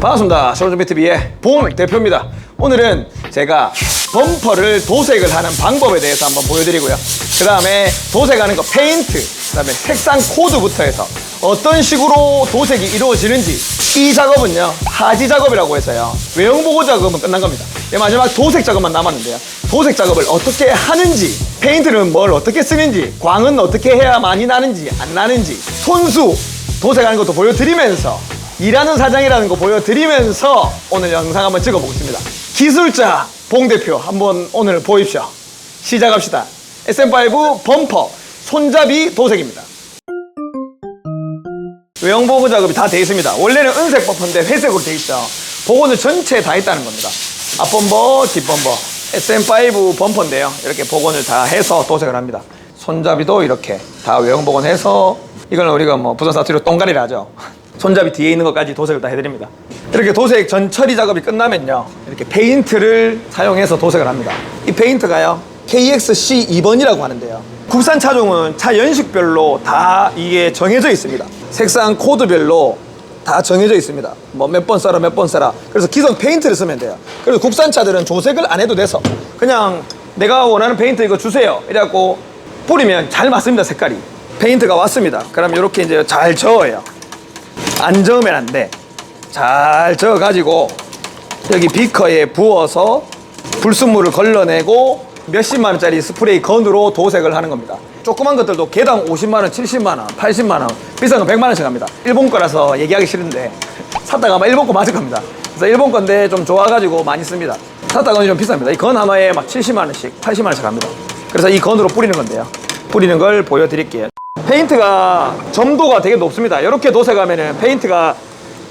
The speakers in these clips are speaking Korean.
반갑습니다. 쇼즈비TV의 봉 대표입니다. 오늘은 제가 범퍼를 도색을 하는 방법에 대해서 한번 보여드리고요. 그 다음에 도색하는 거 페인트, 그 다음에 색상 코드부터 해서 어떤 식으로 도색이 이루어지는지 이 작업은요 하지 작업이라고 해서요 외형 보고 작업은 끝난 겁니다. 이제 마지막 도색 작업만 남았는데요. 도색 작업을 어떻게 하는지 페인트는 뭘 어떻게 쓰는지 광은 어떻게 해야 많이 나는지 안 나는지 손수 도색하는 것도 보여드리면서 일하는 사장이라는 거 보여드리면서 오늘 영상 한번 찍어보겠습니다. 기술자 봉 대표 한번 오늘 보십시오. 시작합시다. SM5 범퍼 손잡이 도색입니다. 외형 보고 작업이 다 돼 있습니다. 원래는 은색 범퍼인데 회색으로 돼 있죠. 복원을 전체 다 했다는 겁니다. 앞범퍼, 뒷범퍼, SM5 범퍼인데요. 이렇게 복원을 다 해서 도색을 합니다. 손잡이도 이렇게 다 외형 복원해서 이걸 우리가 뭐 부산 사투리로 똥가리를 하죠. 손잡이 뒤에 있는 것까지 도색을 다 해드립니다. 이렇게 도색 전 처리 작업이 끝나면요. 이렇게 페인트를 사용해서 도색을 합니다. 이 페인트가요. KXC 2번이라고 하는데요. 국산 차종은 차 연식별로 다 이게 정해져 있습니다. 색상 코드별로 다 정해져 있습니다. 뭐 몇 번 써라 몇 번 써라. 그래서 기존 페인트를 쓰면 돼요. 그래서 국산 차들은 조색을 안 해도 돼서 그냥 내가 원하는 페인트 이거 주세요. 이래갖고 뿌리면 잘 맞습니다 색깔이. 페인트가 왔습니다. 그럼 이렇게 이제 잘 저어요. 안 저으면 안 돼. 잘 저어가지고 여기 비커에 부어서 불순물을 걸러내고 몇십만 원짜리 스프레이 건으로 도색을 하는 겁니다. 조그만 것들도 개당 50만 원, 70만 원, 80만 원, 비싼 건 100만 원씩 합니다. 일본 거라서 얘기하기 싫은데 샀다가 아마 일본 거 맞을 겁니다. 그래서 일본 건데 좀 좋아가지고 많이 씁니다. 샀다가 좀 비쌉니다. 이 건 하나에 막 70만 원씩, 80만 원씩 합니다. 그래서 이 건으로 뿌리는 건데요. 뿌리는 걸 보여드릴게요. 페인트가 점도가 되게 높습니다. 이렇게 도색하면은 페인트가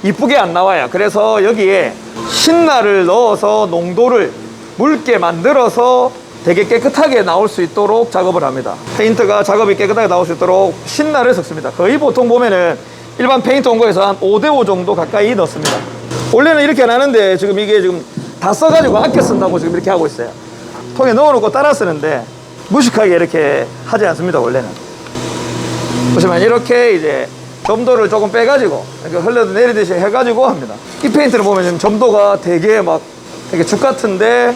이쁘게 안 나와요. 그래서 여기에 신나를 넣어서 농도를 묽게 만들어서 되게 깨끗하게 나올 수 있도록 작업을 합니다. 페인트가 작업이 깨끗하게 나올 수 있도록 신나를 섞습니다. 거의 보통 보면은 일반 페인트 온거에서 한 5대5 정도 가까이 넣습니다. 원래는 이렇게 안 하는데 지금 이게 지금 다 써가지고 아껴 쓴다고 지금 이렇게 하고 있어요. 통에 넣어놓고 따라 쓰는데 무식하게 이렇게 하지 않습니다, 원래는. 보시면 이렇게 이제 점도를 조금 빼가지고 이렇게 흘러 내리듯이 해가지고 합니다. 이 페인트를 보면 지금 점도가 되게 막 되게 죽 같은데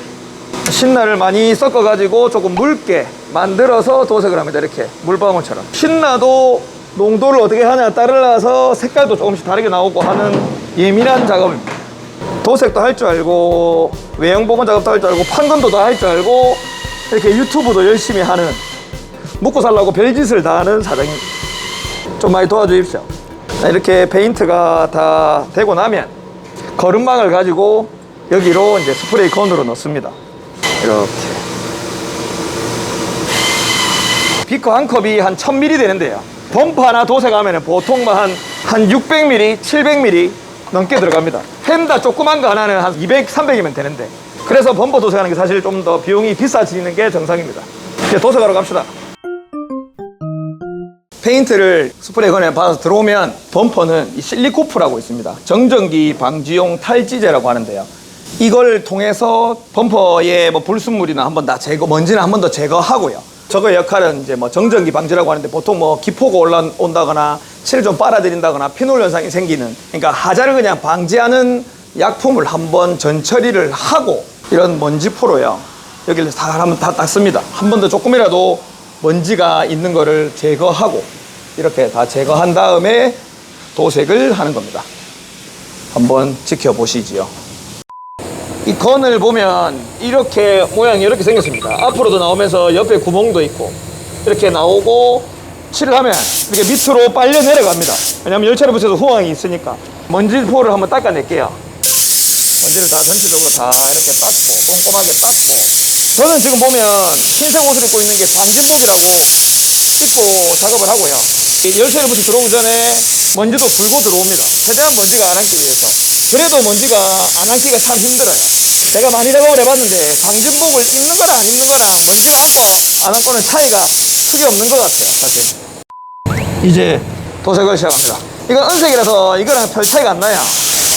신나를 많이 섞어가지고 조금 묽게 만들어서 도색을 합니다. 이렇게 물방울처럼. 신나도 농도를 어떻게 하냐에 따라서 색깔도 조금씩 다르게 나오고 하는 예민한 작업입니다. 도색도 할 줄 알고 외형 복원 작업도 할 줄 알고 판건도 다 할 줄 알고 이렇게 유튜브도 열심히 하는 먹고 살라고 별짓을 다 하는 사장입니다. 좀 많이 도와주십시오. 자, 이렇게 페인트가 다 되고 나면 거름망을 가지고 여기로 이제 스프레이 건으로 넣습니다. 이렇게. 비커 한 컵이 한 1000ml 되는데요. 범퍼 하나 도색하면 보통 뭐 한, 한 600ml, 700ml 넘게 들어갑니다. 펜다 조그만 거 하나는 한 200, 300이면 되는데. 그래서 범퍼 도색하는 게 사실 좀 더 비용이 비싸지는 게 정상입니다. 이제 도색하러 갑시다. 페인트를 스프레이 건에 받아서 들어오면 범퍼는 이 실리코프라고 있습니다. 정전기 방지용 탈지제라고 하는데요. 이걸 통해서 범퍼에 뭐 불순물이나 한번 다 제거, 먼지나 한번 더 제거하고요. 저거 역할은 이제 뭐 정전기 방지라고 하는데 보통 뭐 기포가 올라온다거나 칠을 좀 빨아들인다거나 피놀 현상이 생기는 그러니까 하자를 그냥 방지하는 약품을 한번 전처리를 하고 이런 먼지포로요. 여기를 다 한번 다 닦습니다. 한 번 더 조금이라도 먼지가 있는 거를 제거하고 이렇게 다 제거한 다음에 도색을 하는 겁니다. 한번 지켜보시지요. 이 건을 보면 이렇게 모양이 이렇게 생겼습니다. 앞으로도 나오면서 옆에 구멍도 있고 이렇게 나오고 칠을 하면 이렇게 밑으로 빨려 내려갑니다. 왜냐하면 열차를 붙여서 후황이 있으니까 먼지포를 한번 닦아낼게요. 먼지를 다 전체적으로 다 이렇게 닦고 꼼꼼하게 닦고 저는 지금 보면 흰색 옷을 입고 있는 게 방진복이라고 입고 작업을 하고요. 붙이 들어오기 전에 먼지도 불고 들어옵니다. 최대한 먼지가 안 앉기 위해서. 그래도 먼지가 안 앉기가 참 힘들어요. 제가 많이 작업을 해봤는데 방진복을 입는 거나 안 입는 거나 먼지가 앉고 안 앉고는 차이가 크게 없는 것 같아요. 사실. 이제 도색을 시작합니다. 이건 은색이라서 이거랑 별 차이가 안 나요.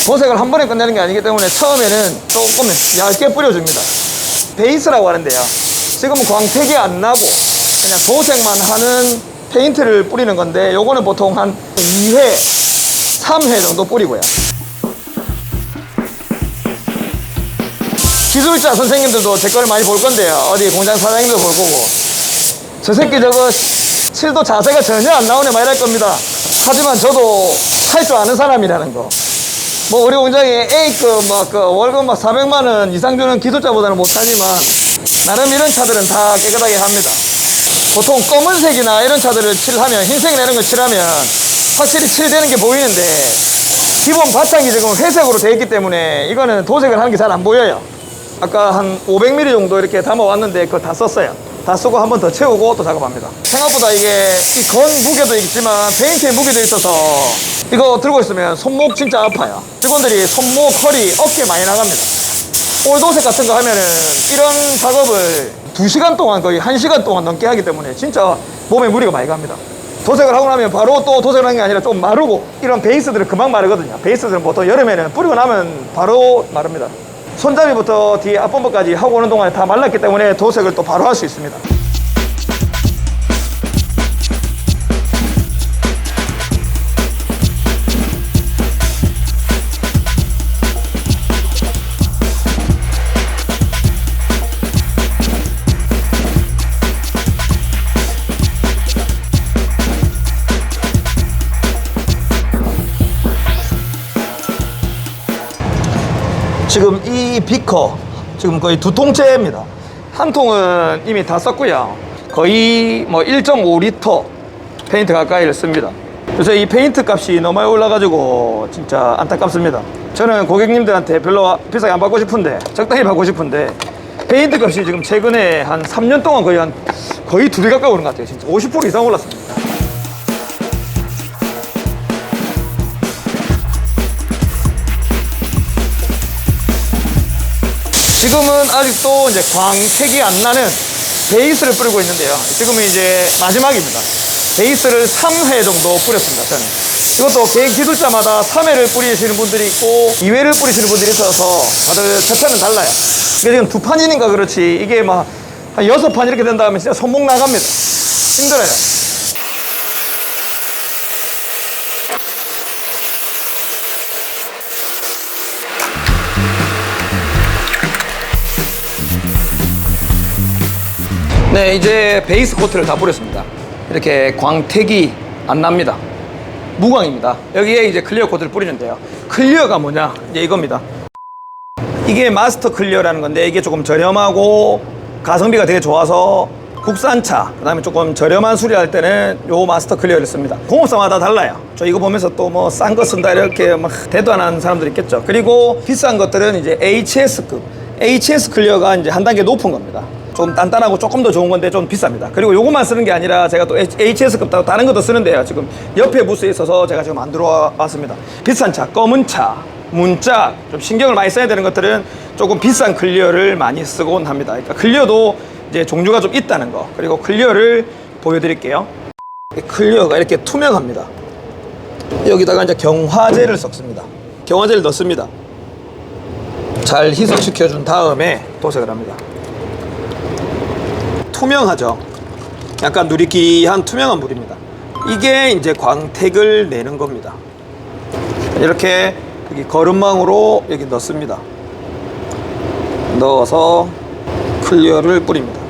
도색을 한 번에 끝내는 게 아니기 때문에 처음에는 조금 얇게 뿌려줍니다. 베이스라고 하는데요. 지금 광택이 안 나고 그냥 도색만 하는 페인트를 뿌리는 건데 요거는 보통 한 2회, 3회 정도 뿌리고요. 기술자 선생님들도 제 걸 많이 볼 건데요. 어디 공장 사장님도 볼 거고. 저 새끼 저거 실도 자세가 전혀 안 나오네 말할 겁니다. 하지만 저도 할 줄 아는 사람이라는 거. 뭐 우리 공장에 A급 막그 월급 막 400만 원 이상 주는 기술자보다는 못하지만 나름 이런 차들은 다 깨끗하게 합니다. 보통 검은색이나 이런 차들을 칠하면 흰색이나 이런 걸 칠하면 확실히 칠되는 게 보이는데 기본 바탕이 지금 회색으로 되어 있기 때문에 이거는 도색을 하는 게 잘 안 보여요. 아까 한 500mm 정도 이렇게 담아왔는데 그거 다 썼어요. 다 쓰고 한 번 더 채우고 또 작업합니다. 생각보다 이게 이 건 무게도 있지만 페인트의 무게도 있어서 이거 들고 있으면 손목 진짜 아파요. 직원들이 손목, 허리, 어깨 많이 나갑니다. 올도색 같은 거 하면은 이런 작업을 2시간 동안 거의 1시간 동안 넘게 하기 때문에 진짜 몸에 무리가 많이 갑니다. 도색을 하고 나면 바로 또 도색을 하는 게 아니라 좀 마르고 이런 베이스들은 금방 마르거든요. 베이스들은 보통 여름에는 뿌리고 나면 바로 마릅니다. 손잡이부터 뒤에 앞범버까지 하고 오는 동안에 다 말랐기 때문에 도색을 또 바로 할 수 있습니다. 지금 이 비커 지금 거의 두 통째입니다. 한 통은 이미 다 썼고요. 거의 뭐 1.5리터 페인트 가까이를 씁니다. 요새 이 페인트 값이 너무 많이 올라가지고 진짜 안타깝습니다. 저는 고객님들한테 별로 비싸게 안 받고 싶은데 적당히 받고 싶은데 페인트 값이 지금 최근에 한 3년 동안 거의 한 거의 두 배 가까이 오른 것 같아요. 진짜 50% 이상 올랐습니다. 지금은 아직도 이제 광택이 안 나는 베이스를 뿌리고 있는데요. 지금은 이제 마지막입니다. 베이스를 3회 정도 뿌렸습니다, 저는. 이것도 개인 기술자마다 3회를 뿌리시는 분들이 있고 2회를 뿌리시는 분들이 있어서 다들 세편은 달라요. 이게 지금 두 판이니까 그렇지 이게 막 한 여섯 판 이렇게 된다 하면 진짜 손목 나갑니다. 힘들어요. 네, 이제 베이스 코트를 다 뿌렸습니다. 이렇게 광택이 안 납니다. 무광입니다. 여기에 이제 클리어 코트를 뿌리는데요. 클리어가 뭐냐? 이제 이겁니다. 이게 마스터 클리어라는 건데 이게 조금 저렴하고 가성비가 되게 좋아서 국산차 그다음에 조금 저렴한 수리할 때는 요 마스터 클리어를 씁니다. 공업사마다 달라요. 저 이거 보면서 또 뭐 싼 거 쓴다 이렇게 막 하는 사람들 있겠죠. 그리고 비싼 것들은 이제 HS급 HS 클리어가 이제 한 단계 높은 겁니다. 좀 단단하고 조금 더 좋은 건데 좀 비쌉니다. 그리고 요것만 쓰는 게 아니라 제가 또 HS급 따로 다른 것도 쓰는데요. 지금 옆에 부스에 있어서 제가 지금 안 들어왔습니다. 비싼 차, 검은 차, 문짝, 좀 신경을 많이 써야 되는 것들은 조금 비싼 클리어를 많이 쓰곤 합니다. 그러니까 클리어도 이제 종류가 좀 있다는 거. 그리고 클리어를 보여드릴게요. 이 클리어가 이렇게 투명합니다. 여기다가 이제 경화제를 섞습니다. 경화제를 넣습니다. 잘 희석시켜준 다음에 도색을 합니다. 투명하죠. 약간 누리끼한 투명한 물입니다. 이게 이제 광택을 내는 겁니다. 이렇게 여기 거름망으로 여기 넣습니다. 넣어서 클리어를 뿌립니다.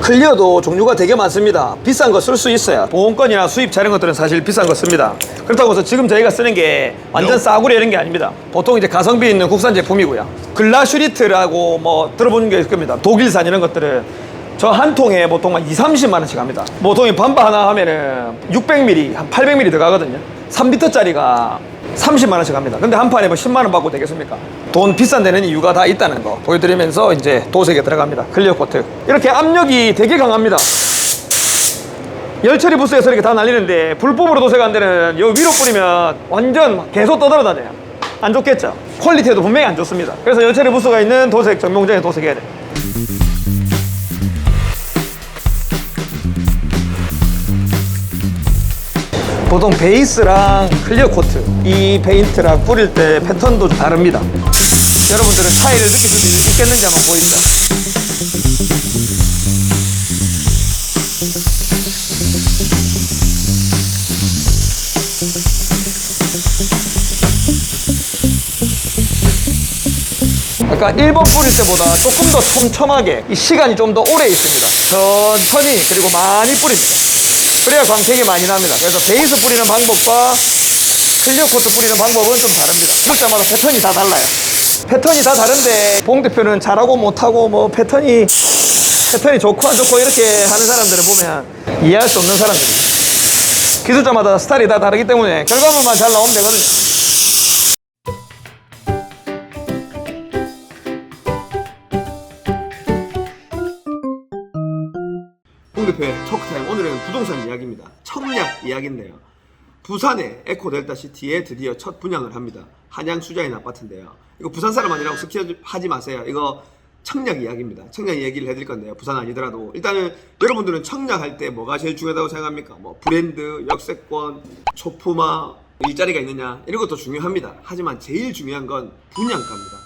클리어도 종류가 되게 많습니다. 비싼 거 쓸 수 있어요. 보온건이나 수입 자른 것들은 사실 비싼 거 씁니다. 그렇다고 해서 지금 저희가 쓰는 게 완전 싸구려 이런 게 아닙니다. 보통 이제 가성비 있는 국산 제품이고요. 글라슈리트라고 뭐 들어보는 게 있을 겁니다. 독일산 이런 것들은 저 한 통에 보통 한 2, 30만 원씩 합니다. 보통 이 반바 하나 하면은 600ml, 한 800ml 들어가거든요. 3리터짜리가 30만 원씩 합니다. 근데 한 판에 뭐 10만 원 받고 되겠습니까? 돈 비싼 데는 이유가 다 있다는 거 보여드리면서 이제 도색에 들어갑니다. 클리어 코트. 이렇게 압력이 되게 강합니다. 열처리 부스에서 이렇게 다 날리는데 불법으로 도색한 데는 요 위로 뿌리면 완전 계속 떠들어다녀요. 안 좋겠죠? 퀄리티에도 분명히 안 좋습니다. 그래서 열처리 부스가 있는 도색 전용장에 도색해야 돼. 보통 베이스랑 클리어 코트 이 페인트랑 뿌릴 때 패턴도 좀 다릅니다. 여러분들은 차이를 느낄 수 있겠는지 한번 보입니다. 아까 1번 뿌릴 때보다 조금 더 촘촘하게 이 시간이 좀 더 오래 있습니다. 천천히 그리고 많이 뿌립니다. 그래야 광택이 많이 납니다. 그래서 베이스 뿌리는 방법과 클리어 코트 뿌리는 방법은 좀 다릅니다. 각자마다 패턴이 다 달라요. 패턴이 다 다른데 봉 대표는 잘하고 못하고 뭐 패턴이 패턴이 좋고 안 좋고 이렇게 하는 사람들을 보면 이해할 수 없는 사람들이에요. 기술자마다 스타일이 다 다르기 때문에 결과물만 잘 나오면 되거든요. 홍 대표의 토크타임 오늘은 부동산 이야기입니다. 청약 이야기인데요. 부산의 에코델타 시티에 드디어 첫 분양을 합니다. 한양 수자인 아파트인데요. 이거 부산 사람 아니라고 스킵하지 마세요. 이거 청약 이야기입니다. 청약 이야기를 해드릴 건데요. 부산 아니더라도 일단은 여러분들은 청약할 때 뭐가 제일 중요하다고 생각합니까? 뭐 브랜드, 역세권, 초품화, 일자리가 있느냐 이런 것도 중요합니다. 하지만 제일 중요한 건 분양가입니다.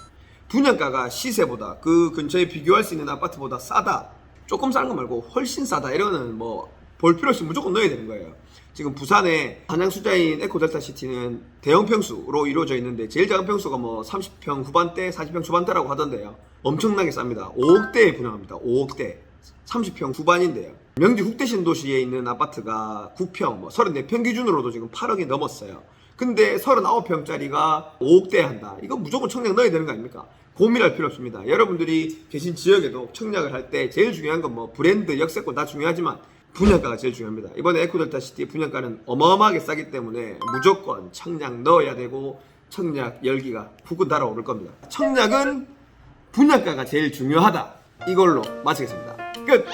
분양가가 시세보다 그 근처에 비교할 수 있는 아파트보다 싸다. 조금 싼 거 말고 훨씬 싸다. 이러는 뭐 볼 필요 없이 무조건 넣어야 되는 거예요. 지금 부산의 한양 수자인 에코델타 시티는 대형 평수로 이루어져 있는데 제일 작은 평수가 뭐 30평 후반대, 40평 초반대라고 하던데요. 엄청나게 쌉니다. 5억대에 분양합니다. 5억대. 30평 후반인데요. 명지 국대 신도시에 있는 아파트가 9평, 뭐 34평 기준으로도 지금 8억이 넘었어요. 근데 39평짜리가 5억대에 한다. 이거 무조건 청약 넣어야 되는 거 아닙니까? 고민할 필요 없습니다. 여러분들이 계신 지역에도 청약을 할 때 제일 중요한 건 뭐 브랜드, 역세권 다 중요하지만 분양가가 제일 중요합니다. 이번에 에코델타 시티 분양가는 어마어마하게 싸기 때문에 무조건 청약 넣어야 되고 청약 열기가 후끈 달아오를 겁니다. 청약은 분양가가 제일 중요하다. 이걸로 마치겠습니다. 끝!